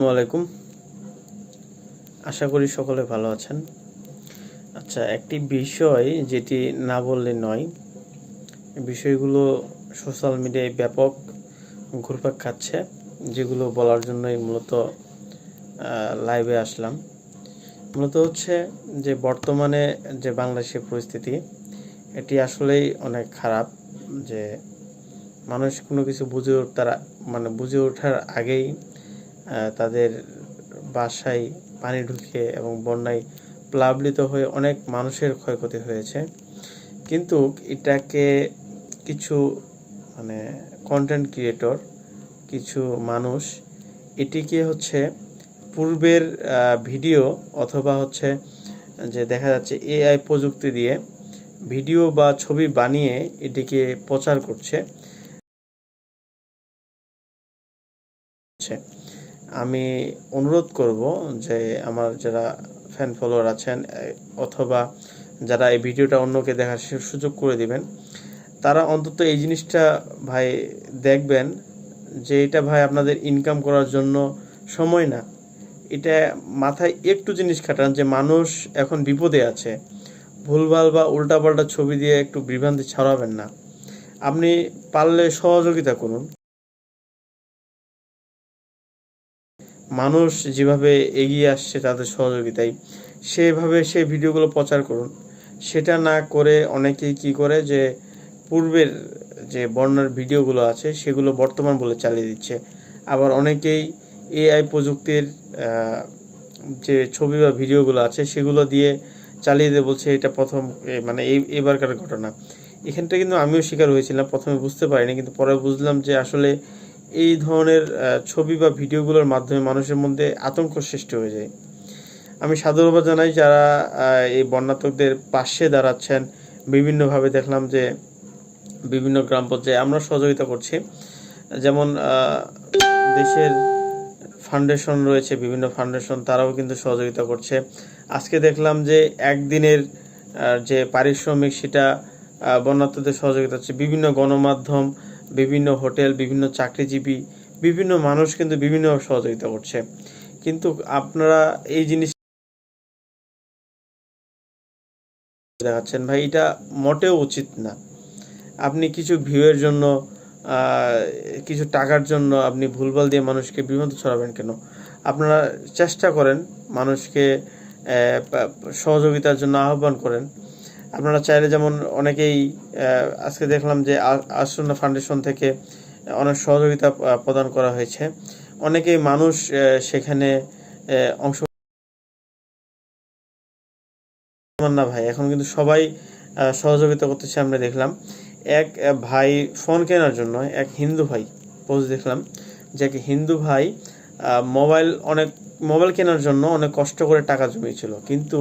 আসসালামু আলাইকুম। আশা করি সকলে ভালো আছেন। আচ্ছা একটি বিষয় যেটি না বললে নয় বিষয়গুলো সোশ্যাল মিডিয়ায় ব্যাপক ঘুরপাক খাচ্ছে, যেগুলো বলার জন্যই মূলত লাইভে আসলাম। মূলত হচ্ছে যে বর্তমানে যে বাংলাদেশের পরিস্থিতি, এটি আসলেই অনেক খারাপ যে মানুষ কোনো কিছু বুঝে ওঠার মানে বুঝে ওঠার আগেই তাদের বাসায় পানি ঢুকে এবং বন্যায় প্লাবিত হয়ে অনেক মানুষের ক্ষয়ক্ষতি হয়েছে। কিন্তু এটাকে কিছু মানে কন্টেন্ট ক্রিয়েটর কিছু মানুষ, এটিকে হচ্ছে পূর্বের ভিডিও অথবা হচ্ছে যে দেখা যাচ্ছে এআই প্রযুক্তি দিয়ে ভিডিও বা ছবি বানিয়ে এটিকে প্রচার করছে। আমি অনুরোধ করব যে আমার যারা ফ্যান ফলোয়ার আছেন অথবা যারা এই ভিডিওটা অন্যকে দেখার সুযোগ করে দিবেন, তারা অন্তত এই জিনিসটা ভাই দেখবেন যে এটা ভাই আপনাদের ইনকাম করার জন্য সময় না। এটা মাথায় একটু জিনিস খাটান যে মানুষ এখন বিপদে আছে। ভুলভাল বা উল্টাপাল্টা ছবি দিয়ে একটু বিভ্রান্তি ছড়াবেন না। আপনি পারলে সহযোগিতা করুন। মানুষ যেভাবে এগিয়ে আসছে তাদের সহযোগিতায়, সেভাবে সেই ভিডিওগুলো প্রচার করুন। সেটা না করে অনেকেই কি করে যে, পূর্বের যে বর্ণার ভিডিওগুলো আছে, সেগুলো বর্তমান বলে চালিয়ে দিচ্ছে। আবার অনেকেই এআই প্রযুক্তির যে ছবি বা ভিডিওগুলো আছে, সেগুলো দিয়ে চালিয়ে দিয়ে বলছে এটা প্রথম মানে এই এবারকার ঘটনা। এখানটা কিন্তু আমিও শিকার হয়েছিলাম, প্রথমে বুঝতে পারিনি, কিন্তু পরে বুঝলাম যে আসলে এই ধরনের ছবি বা ভিডিওগুলোর মাধ্যমে মানুষের মধ্যে আতঙ্ক সৃষ্টি হয়ে যায়। আমি সাধুবাদ জানাই যারা এই বন্যাতকদের পাশে দাঁড়াচ্ছেন। বিভিন্নভাবে দেখলাম যে বিভিন্ন গ্রাম পর্যায়ে আমরা সহযোগিতা করছি। যেমন দেশের ফাউন্ডেশন রয়েছে বিভিন্ন ফাউন্ডেশন তারাও কিন্তু সহযোগিতা করছে। আজকে দেখলাম যে একদিনের যে পারিশ্রমিক সেটা আহ, বন্যার্থদের সহযোগিতা হচ্ছে। বিভিন্ন গণমাধ্যম বিভিন্ন হোটেল, বিভিন্ন চাকরিজীবী, বিভিন্ন মানুষ কিন্তু বিভিন্নভাবে সহযোগিতা করছে। কিন্তু আপনারা এই জিনিস দেখাচ্ছেন, ভাই, এটা মোটেও উচিত না। আপনি কিছু ভিউয়ের জন্য কিছু টাকার জন্য আপনি ভুলভাল দিয়ে মানুষকে বিভ্রান্ত ছড়াবেন কেন? আপনারা চেষ্টা করেন মানুষকে সহযোগিতার জন্য আহ্বান করেন। আপনারা চাইলে যেমন অনেকেই আজকে দেখলাম যে আশ্রনা ফাউন্ডেশন থেকে অনেক সহযোগিতা প্রদান করা হয়েছে। অনেকেই মানুষ সেখানে অংশ না ভাই। এখন কিন্তু সবাই সহযোগিতা করতেছে আমরা দেখলাম। এক ভাই ফোন কেনার জন্য, এক হিন্দু ভাই পোস্ট দেখলাম যে এক হিন্দু ভাই মোবাইল অনেক, মোবাইল কেনার জন্য অনেক কষ্ট করে টাকা জমিয়েছিল। কিন্তু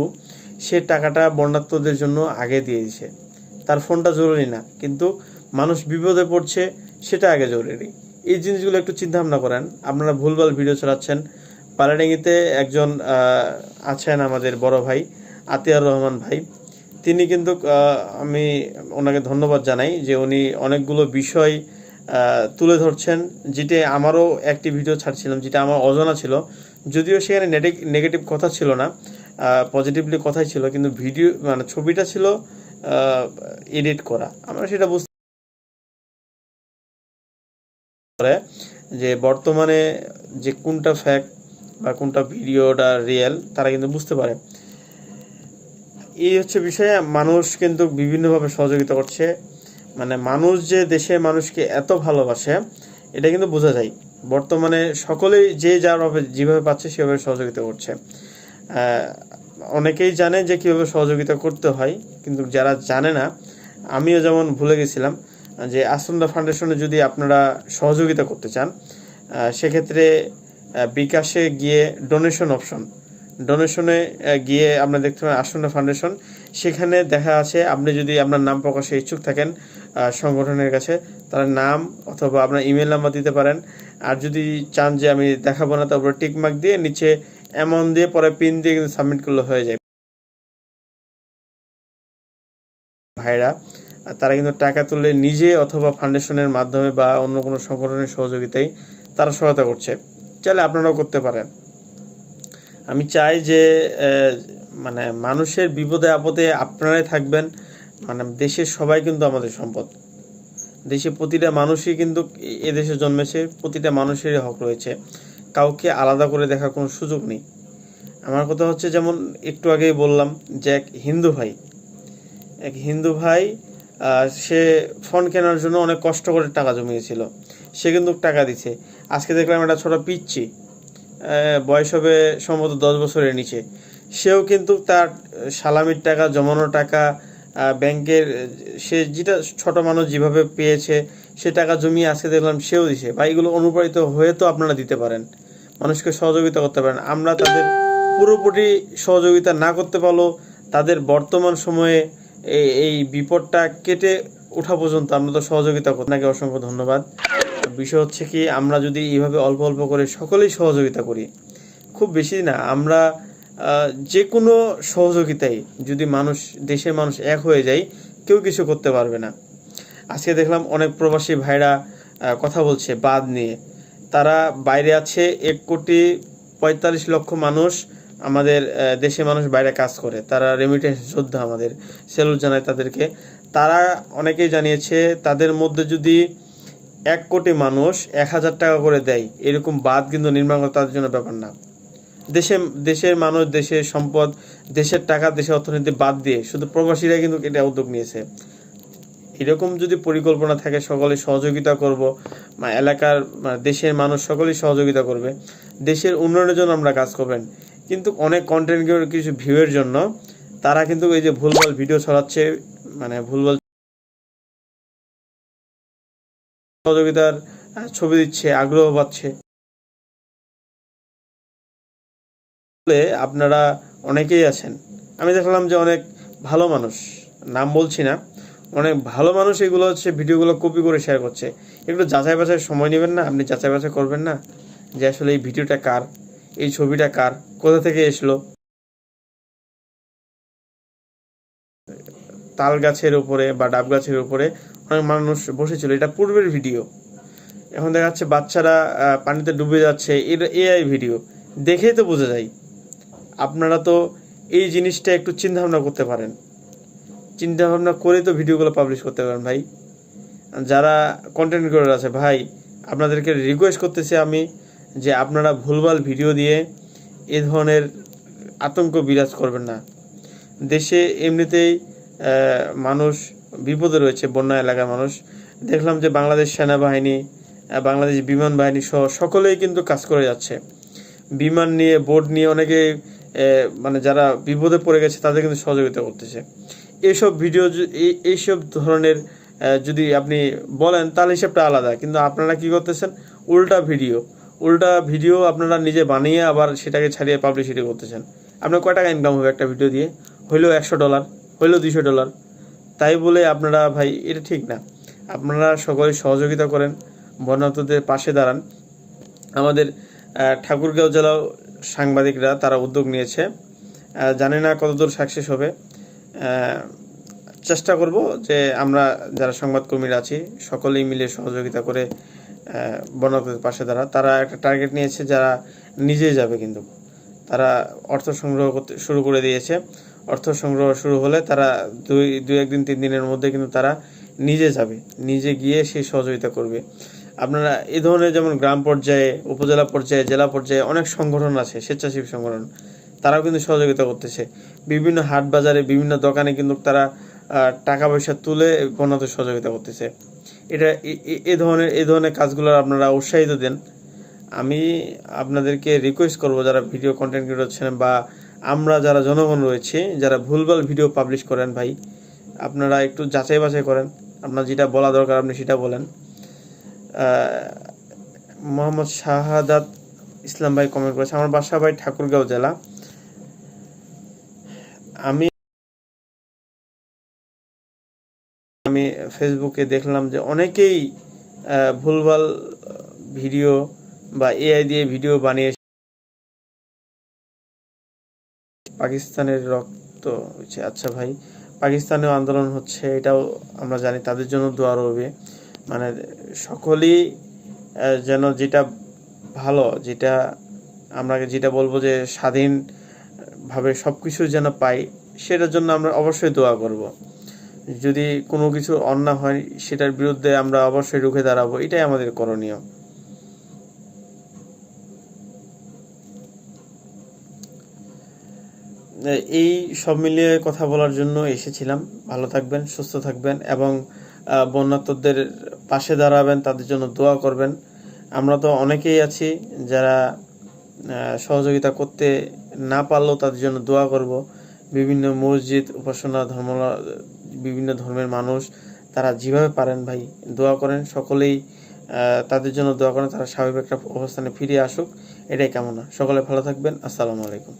সে টাকাটা বন্যার্থদের জন্য আগে দিয়ে দিছে। তার ফোনটা জরুরি না, কিন্তু মানুষ বিপদে পড়ছে, সেটা আগে জরুরি। এই জিনিসগুলো একটু চিন্তা ভাবনা করেন। আপনারা ভুলভাল ভিডিও চালাচ্ছেন। পালাডেঙ্গিতে একজন আছেন আমাদের বড় ভাই, আতিয়ার রহমান ভাই। তিনি কিন্তু আমি ওনাকে ধন্যবাদ জানাই যে উনি অনেকগুলো বিষয় তুলে ধরছেন, যেটা আমারও একটি ভিডিও ছাড়ছিলাম, যেটা আমার অজানা ছিল। যদিও সেখানে নেগেটিভ কথা ছিল না পজিটিভলি কথাই ছিল, কিন্তু ভিডিও মানে ছবিটা ছিল এডিট করা। আমরা সেটা বুঝতে পারে যে বর্তমানে যে কোনটা ফ্যাক্ট বা কোনটা ভিডিওটা রিয়েল তারা কিন্তু বুঝতে পারে। এই হচ্ছে বিষয়ে মানুষ কিন্তু বিভিন্নভাবে সহযোগিতা করছে। মানে মানুষ যে দেশে মানুষকে এত ভালোবাসে, এটা কিন্তু বোঝা যায়। বর্তমানে সকলেই যে যার ভাবে যেভাবে পাচ্ছে, সেভাবে সহযোগিতা করছে। অনেকেই জানে যে কীভাবে সহযোগিতা করতে হয়, কিন্তু যারা জানে না, আমিও যেমন ভুলে গেছিলাম, যে আসন্দা ফাউন্ডেশনে যদি আপনারা সহযোগিতা করতে চান সেক্ষেত্রে বিকাশে গিয়ে ডোনেশন অপশন। ডোনেশনে গিয়ে আপনারা দেখতে পাবেন আসন্ন ফাউন্ডেশন। সেখানে দেখা আছে, আপনি যদি আপনার নাম প্রকাশে ইচ্ছুক থাকেন সংগঠনের কাছে। তার নাম অথবা আপনার ইমেল নাম্বার দিতে পারেন। আর যদি চান যে আমি দেখাবো না, তারপরে টিকমার্ক দিয়ে নিচে অ্যামাউন্ট দিয়ে, পরে পিন দিয়ে কিন্তু সাবমিট করলে হয়ে যায়। ভাইরা তারা কিন্তু টাকা তুলে নিজে অথবা ফাউন্ডেশনের মাধ্যমে বা অন্য কোনো সংগঠনের সহযোগিতায় তারা সহায়তা করছে। চাইলে আপনারাও করতে পারেন। আমি চাই যে মানে মানুষের বিপদে আপদে আপনারাই থাকবেন। মানে দেশের সবাই কিন্তু আমাদের সম্পদ। দেশে প্রতিটা মানুষই কিন্তু এদেশে জন্মেছে, প্রতিটা মানুষেরই হক রয়েছে। কাউকে আলাদা করে দেখার কোনো সুযোগ নেই। আমার কথা হচ্ছে যেমন একটু আগেই বললাম যে এক হিন্দু ভাই, এক হিন্দু ভাই সে ফোন কেনার জন্য অনেক কষ্ট করে টাকা জমিয়েছিল। সে কিন্তু টাকা দিছে। আজকে দেখলাম একটা ছোট পিচ্ছি বয়স হবে সম্ভবত দশ বছরের নিচে। সেও কিন্তু তার সালামির টাকা, জমানো টাকা ব্যাংকের, সে যেটা ছোট মানুষ যেভাবে পেয়েছে, সে টাকা জমিয়ে আজকে দেখলাম সেও দিছে। বা এগুলো অনুপ্রাণিত হয়ে তো আপনারা দিতে পারেন। মানুষকে সহযোগিতা করতে পারেন। আমরা তাদের পুরোপুরি সহযোগিতা না করতে পারলেও তাদের বর্তমান সময়ে এই বিপদটা কেটে ওঠা পর্যন্ত আমরা তো সহযোগিতা আপনাকে অসংখ্য ধন্যবাদ। বিষয় হচ্ছে কি, আমরা যদি এইভাবে অল্প অল্প করে সকলেই সহযোগিতা করি, খুব বেশি না। আমরা যে কোনো সহযোগিতাই যদি মানুষ, দেশের মানুষ এক হয়ে যায়, কেউ কিছু করতে পারবে না। আজকে দেখলাম অনেক প্রবাসী ভাইরা কথা বলছে বাদ নিয়ে। তারা বাইরে আছে, এক কোটি পঁয়তাল্লিশ লক্ষ মানুষ আমাদের দেশে মানুষ বাইরে কাজ করে। তারা রেমিটেন্স যোদ্ধা আমাদের, সেলুট জানায় তাদেরকে। তারা অনেকেই জানিয়েছে, তাদের মধ্যে যদি এক কোটি মানুষ এক হাজার টাকা করে দেয়, এরকম বাদ কিন্তু নির্মাণ করা তাদের জন্য ব্যাপার না। দেশে, দেশের মানুষ, দেশের সম্পদ, দেশের টাকা, দেশের অর্থনীতি বাদ দিয়ে শুধু প্রবাসীরা কিন্তু এটা উদ্যোগ নিয়েছে। এরকম যদি পরিকল্পনা থাকে, সকলে সহযোগিতা করব। এলাকার দেশের মানুষ সকলেই সহযোগিতা করবে। দেশের উন্নয়নের জন্য আমরা কাজ করবেন। কিন্তু অনেক কন্টেন্ট কিছু ভিউয়ের জন্য তারা কিন্তু এই যে ভুলভাল ভিডিও ছড়াচ্ছে মানে ভুলভাল সহযোগিতার ছবি দিচ্ছে, আগ্রহ পাচ্ছে আপনারা অনেকেই আছেন। আমি দেখলাম যে অনেক ভালো মানুষ, নাম বলছি না, অনেক ভালো মানুষ এগুলো হচ্ছে ভিডিওগুলো কপি করে শেয়ার করছে। একটু যাচাই বাছাই সময় নেবেন না, আপনি যাচাই বাছাই করবেন না যে আসলে এই ভিডিওটা কার, এই ছবিটা কার, কোথা থেকে এসলো। তাল গাছের উপরে বা ডাব গাছের উপরে অনেক মানুষ বসেছিল, এটা পূর্বের ভিডিও। এখন দেখা যাচ্ছে বাচ্চারা পানিতে ডুবে যাচ্ছে, এটা এআই ভিডিও দেখেই তো বোঝা যায়। আপনারা তো এই জিনিসটা একটু চিন্তা ভাবনা করতে পারেন। চিন্তা ভাবনা করে তো ভিডিওগুলো পাবলিশ করতে পারেন ভাই। যারা কন্টেন্ট ক্রিয়েটর আছে, ভাই, আপনাদেরকে রিকোয়েস্ট করতেছি আমি যে আপনারা ভুলভাল ভিডিও দিয়ে এ ধরনের আতঙ্ক বিরাজ করবেন না। দেশে এমনিতেই মানুষ বিপদে রয়েছে, বন্যা এলাকার মানুষ। দেখলাম যে বাংলাদেশ সেনাবাহিনী বাংলাদেশ বিমান বাহিনী সহ সকলেই কিন্তু কাজ করে যাচ্ছে। বিমান নিয়ে বোট নিয়ে অনেকে মানে যারা বিপদে পড়ে গেছে, তাদের কিন্তু সহযোগিতা করতেছে। এইসব ভিডিও এই এইসব ধরনের যদি আপনি বলেন, তাহলে হিসাবটা আলাদা। কিন্তু আপনারা কি করতেছেন? উল্টা ভিডিও। উল্টা ভিডিও আপনারা নিজে বানিয়ে আবার সেটাকে ছাড়িয়ে পাবলিসিটি করতেছেন। আপনার কয় টাকা ইনকাম হবে একটা ভিডিও দিয়ে? হইলেও একশো ডলার হইলেও দুশো ডলার তাই বলে আপনারা ভাই, এটা ঠিক না। আপনারা সকলে সহযোগিতা করেন বন্যার্থদের পাশে দাঁড়ান। আমাদের ঠাকুরগাঁও জেলাও সাংবাদিকরা তারা উদ্যোগ নিয়েছে। জানি না কতদূর সাকসেস হবে। চেষ্টা করব যে আমরা যারা সংবাদকর্মীরা আছি, সকলেই মিলে সহযোগিতা করে বন্যার্থদের পাশে দাঁড়া তারা একটা টার্গেট নিয়েছে, যারা নিজেই যাবে কিন্তু। তারা অর্থ সংগ্রহ করতে শুরু করে দিয়েছে। অর্থ সংগ্রহ শুরু হলে তারা দুই দুই, একদিন, তিন দিনের মধ্যে কিন্তু তারা নিজে যাবে। নিজে গিয়ে সেই সহযোগিতা করবে। আপনারা এই ধরনের যেমন গ্রাম পর্যায়ে, উপজেলা পর্যায়ে, জেলা পর্যায়ে অনেক সংগঠন আছে, স্বেচ্ছাসেবী সংগঠন। তারাও কিন্তু সহযোগিতা করতেছে। বিভিন্ন হাট বাজারে, বিভিন্ন দোকানে কিন্তু তারা টাকা পয়সা তুলে বন্যাতে সহযোগিতা করতেছে। এটা এ- এ- এ ধরনের ধরনের কাজগুলো আপনারা উৎসাহিত দেন। আমি আপনাদেরকে রিকোয়েস্ট করব যারা ভিডিও কন্টেন্ট ক্রিয়েটর বা আমরা যারা জনগণ রয়েছে, যারা ভুলভাল ভিডিও পাবলিশ করেন ভাই, আপনারা একটু যাচাই বাছাই করেন। আপনার যেটা বলা দরকার, আপনি সেটা বলেন। মোহাম্মদ শাহাদাত ইসলাম ভাই কমেন্ট করেছে। আমার বাসা ভাই ঠাকুরগাঁও জেলা। আমি আমি ফেসবুকে দেখলাম যে অনেকেই ভুলভাল ভিডিও বা এআই দিয়ে ভিডিও বানিয়ে পাকিস্তানের রক্ত আচ্ছা ভাই, পাকিস্তানেও আন্দোলন হচ্ছে, এটাও আমরা জানি, তাদের জন্য দোয়া রবে মানে সকলেই যেন যেটা ভালো যেটা আমরা যেটা বলব যে স্বাধীনভাবে সব কিছু যেন পাই সেটার জন্য আমরা অবশ্যই দোয়া করব। যদি কোনো কিছু অন্যায় হয় সেটার বিরুদ্ধে আমরা অবশ্যই রুখে দাঁড়াবো এটাই আমাদের করণীয়। এই সব মিলিয়ে কথা বলার জন্য এসেছিলাম। ভালো থাকবেন সুস্থ থাকবেন এবং আহ, বন্যার্তদের পাশে দাঁড়াবেন, তাদের জন্য দোয়া করবেন। আমরা তো অনেকেই আছি যারা সহযোগিতা করতে না পারলেও তাদের জন্য দোয়া করব। বিভিন্ন মসজিদ, উপাসনা ধর্ম বিভিন্ন ধর্মের মানুষ, তারা যেভাবে পারেন ভাই, দোয়া করেন। সকলেই তাদের জন্য দোয়া করেন, তারা স্বাভাবিক একটা অবস্থানে ফিরে আসুক। এটাই কামনা। সকলে ভালো থাকবেন। আসসালামু আলাইকুম।